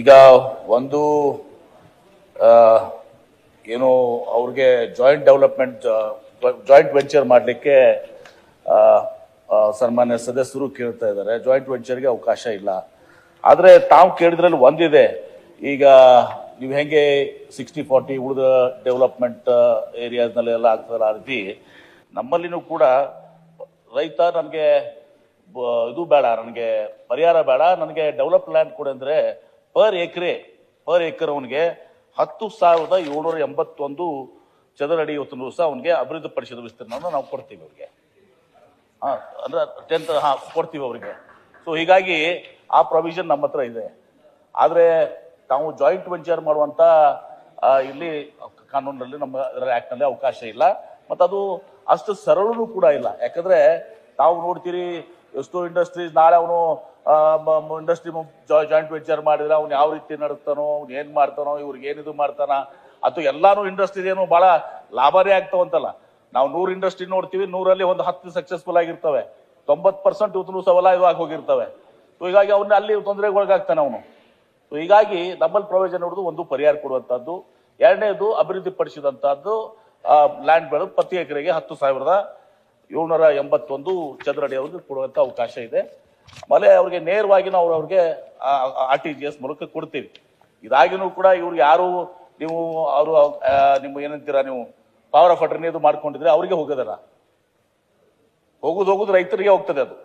ಈಗ ಒಂದು ಏನು ಅವ್ರಿಗೆ ಜಾಯಿಂಟ್ ಡೆವಲಪ್ಮೆಂಟ್ ಜಾಯಿಂಟ್ ವೆಂಚರ್ ಮಾಡಲಿಕ್ಕೆ ಸನ್ಮಾನ್ಯ ಸದಸ್ಯರು ಕೇಳ್ತಾ ಇದ್ದಾರೆ. ಜಾಯಿಂಟ್ ವೆಂಚರ್ಗೆ ಅವಕಾಶ ಇಲ್ಲ. ಆದರೆ ತಾವು ಕೇಳಿದ್ರಲ್ಲಿ ಒಂದಿದೆ. ಈಗ ನೀವು ಹೆಂಗೆ ಸಿಕ್ಸ್ಟಿ ಫಾರ್ಟಿ ಉಳಿದ ಡೆವಲಪ್ಮೆಂಟ್ ಏರಿಯಾಸ್ನಲ್ಲೆಲ್ಲ ಆಗ್ತದಲ್ಲ ಆ ರೀತಿ, ನಮ್ಮಲ್ಲಿನೂ ಕೂಡ ರೈತ ನನಗೆ ಇದು ಬೇಡ, ನನಗೆ ಪರಿಹಾರ ಬೇಡ, ನನಗೆ ಡೆವಲಪ್ ಲ್ಯಾಂಡ್ ಕೊಡಿ ಅಂದ್ರೆ ಪರ್ ಎಕರೆ, ಪರ್ ಏಕರ್ ಅವನಿಗೆ ಹತ್ತು ಸಾವಿರದ ಏಳ್ನೂರ ಎಂಬತ್ತೊಂದು ಚದರ ಅಡಿ ಇವತ್ತು ದಿವಸ ಅವನಿಗೆ ಅಭಿವೃದ್ಧಿ ಪಡಿಸಿದ ವಿಸ್ತೀರ್ಣವನ್ನು ನಾವು ಕೊಡ್ತೀವಿ ಅವ್ರಿಗೆ. ಹಾಂ, ಅಂದ್ರೆ ಟೆಂತ್ ಹಾ, ಕೊಡ್ತೀವಿ ಅವರಿಗೆ. ಸೊ ಹೀಗಾಗಿ ಆ ಪ್ರೊವಿಷನ್ ನಮ್ಮ ಹತ್ರ ಇದೆ. ಆದ್ರೆ ತಾವು ಜಾಯಿಂಟ್ ವೆಂಚರ್ ಮಾಡುವಂತ ಇಲ್ಲಿ ಕಾನೂನಲ್ಲಿ ನಮ್ಮ ಆಕ್ಟ್ನಲ್ಲಿ ಅವಕಾಶ ಇಲ್ಲ. ಮತ್ತು ಅದು ಅಷ್ಟು ಸರಳನೂ ಕೂಡ ಇಲ್ಲ. ಯಾಕಂದ್ರೆ ತಾವು ನೋಡ್ತೀರಿ ಎಷ್ಟೋ ಇಂಡಸ್ಟ್ರೀಸ್ ನಾಳೆ ಅವನು ಇಂಡಸ್ಟ್ರಿ ಜಾಯಿಂಟ್ ವೆಂಚರ್ ಮಾಡಿದ್ರೆ ಅವ್ನು ಯಾವ ರೀತಿ ನಡೆಸ್ತಾನೋ ಅವ್ನು ಏನ್ ಮಾಡ್ತಾನೋ, ಇವ್ರಿಗೆ ಏನಿದು ಮಾಡ್ತಾನ ಅಥವಾ ಎಲ್ಲಾನು ಇಂಡಸ್ಟ್ರಿ ಏನು ಬಹಳ ಲಾಭನೇ ಆಗ್ತಾವಂತಲ್ಲ. ನಾವು ನೂರು ಇಂಡಸ್ಟ್ರಿ ನೋಡ್ತೀವಿ, ನೂರಲ್ಲಿ ಒಂದು ಹತ್ತು ಸಕ್ಸಸ್ಫುಲ್ ಆಗಿರ್ತವೆ. ತೊಂಬತ್ ಪರ್ಸೆಂಟ್ ಇವತ್ತು ಸವಾಲ ಇವಾಗಿ ಹೋಗಿರ್ತವೆ. ಸೊ ಹೀಗಾಗಿ ಅವನ್ನ ಅಲ್ಲಿ ತೊಂದರೆಗೊಳಗಾಗ್ತಾನೆ ಅವನು. ಸೊ ಹೀಗಾಗಿ ನಮ್ಮಲ್ಲಿ ಪ್ರಯೋಜನ ನೋಡುದು ಒಂದು ಪರಿಹಾರ ಕೊಡುವಂತಹದ್ದು. ಎರಡನೇದು ಅಭಿವೃದ್ಧಿ ಪಡಿಸಿದಂತಹದ್ದು ಲ್ಯಾಂಡ್ ಬೆಳೆದು ಪ್ರತಿ ಎಕರೆಗೆ ಹತ್ತು ಸಾವಿರದ ಏಳ್ನೂರ ಎಂಬತ್ತೊಂದು ಚದರ ಕೊಡುವಂತ ಅವಕಾಶ ಇದೆ. ಆಮೇಲೆ ಅವ್ರಿಗೆ ನೇರವಾಗಿ ನಾವು ಅವ್ರಿಗೆ ಆರ್ ಟಿ ಜಿ ಎಸ್ ಮೂಲಕ ಕೊಡ್ತೀವಿ. ಇದಾಗಿನೂ ಕೂಡ ಇವ್ರಿಗೆ ಯಾರು ನೀವು ಅವರು ನಿಮ್ಮ ಏನಂತೀರಾ, ನೀವು ಪವರ್ ಆಫ್ ಅಟರ್ನಿ ಅದು ಮಾಡ್ಕೊಂಡಿದ್ರೆ ಅವರಿಗೆ ಹೋಗೋದಲ್ಲ. ಹೋಗುದು ಹೋಗುದು ರೈತರಿಗೆ ಹೋಗ್ತದೆ ಅದು.